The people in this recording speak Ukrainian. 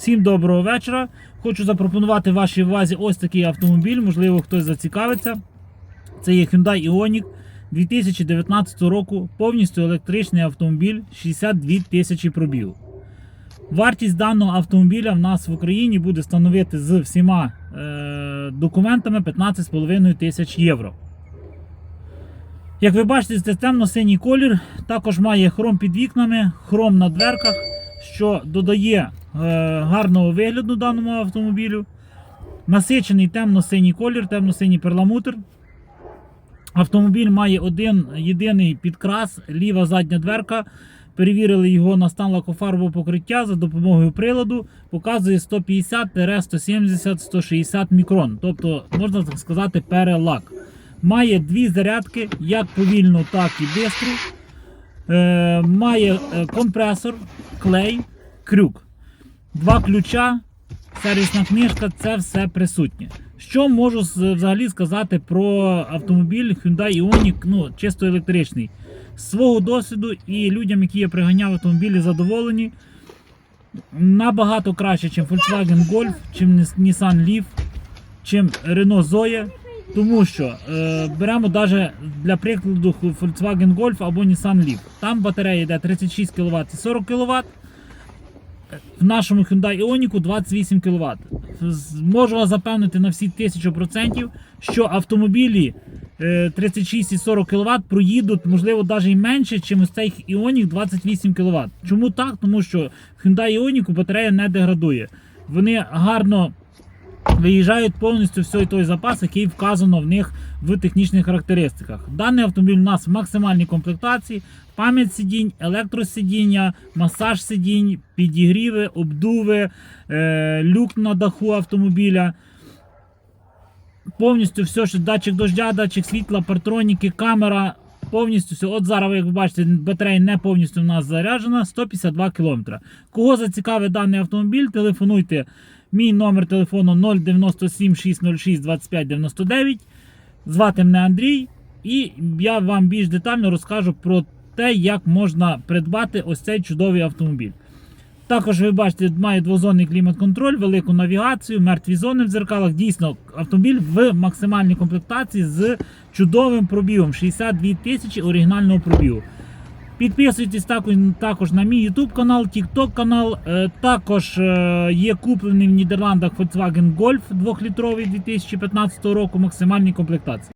Всім доброго вечора. Хочу запропонувати вашій увазі ось такий автомобіль. Можливо, хтось зацікавиться. Це є Hyundai Ioniq 2019 року. Повністю електричний автомобіль 62 тисячі пробігу. Вартість даного автомобіля в нас в Україні буде становити з всіма е, документами 15,5 тисяч євро. Як ви бачите, це темно-синій колір. Також має хром під вікнами, хром на дверках, що додає гарного вигляду даному автомобілю. Насичений темно-синій колір, темно-синій перламутр. Автомобіль має один єдиний підкрас, ліва задня дверка. Перевірили його на стан лакофарбового покриття за допомогою приладу. Показує 150-170-160 мікрон. Тобто, можна так сказати, перелак. Має дві зарядки, як повільну, так і бистру. Е, має е, компресор, клей, крюк. Два ключа, сервісна книжка це все присутнє. Що можу взагалі сказати про автомобіль Hyundai Ioniq, ну, чисто електричний. З свого досвіду і людям, які я приганяв автомобілі, задоволені. Набагато краще, ніж Volkswagen Golf, чим Nissan Leaf, чим Renault Zoe. Тому що е, беремо навіть для прикладу Volkswagen Golf або Nissan Leaf. Там батарея йде 36 кВт і 40 кВт. Нашому Hyundai Ioniq 28 кВт. Можу вас запевнити на всі 1000%, що автомобілі е, 36 і 40 кВт проїдуть, можливо, навіть і менше, ніж ось цей Ioniq 28 кВт. Чому так? Тому що в Hyundai Ioniq батарея не деградує. Вони гарно виїжджають повністю всій той запас, який вказано в них в технічних характеристиках. Даний автомобіль у нас в максимальній комплектації, пам'ять сидінь, електросидіння, масаж сидінь, підігріви, обдуви, е, люк на даху автомобіля. Повністю все, що датчик дождя, датчик світла, партроніки, камера. Повністю все. От зараз, як ви бачите, батарея не повністю в нас заряджена 152 км. Кого зацікавить даний автомобіль, телефонуйте. Мій номер телефону 097 606 25 99. Звати мене Андрій, і я вам більш детально розкажу про те, як можна придбати ось цей чудовий автомобіль. Також ви бачите, має двозонний клімат-контроль, велику навігацію, мертві зони в дзеркалах. Дійсно, автомобіль в максимальній комплектації з чудовим пробігом 62 тисячі оригінального пробігу. Підписуйтесь також, також на мій YouTube канал, TikTok канал. Е, Також е, є куплений в Нідерландах Volkswagen Golf 2-літровий 2015 року максимальній комплектації.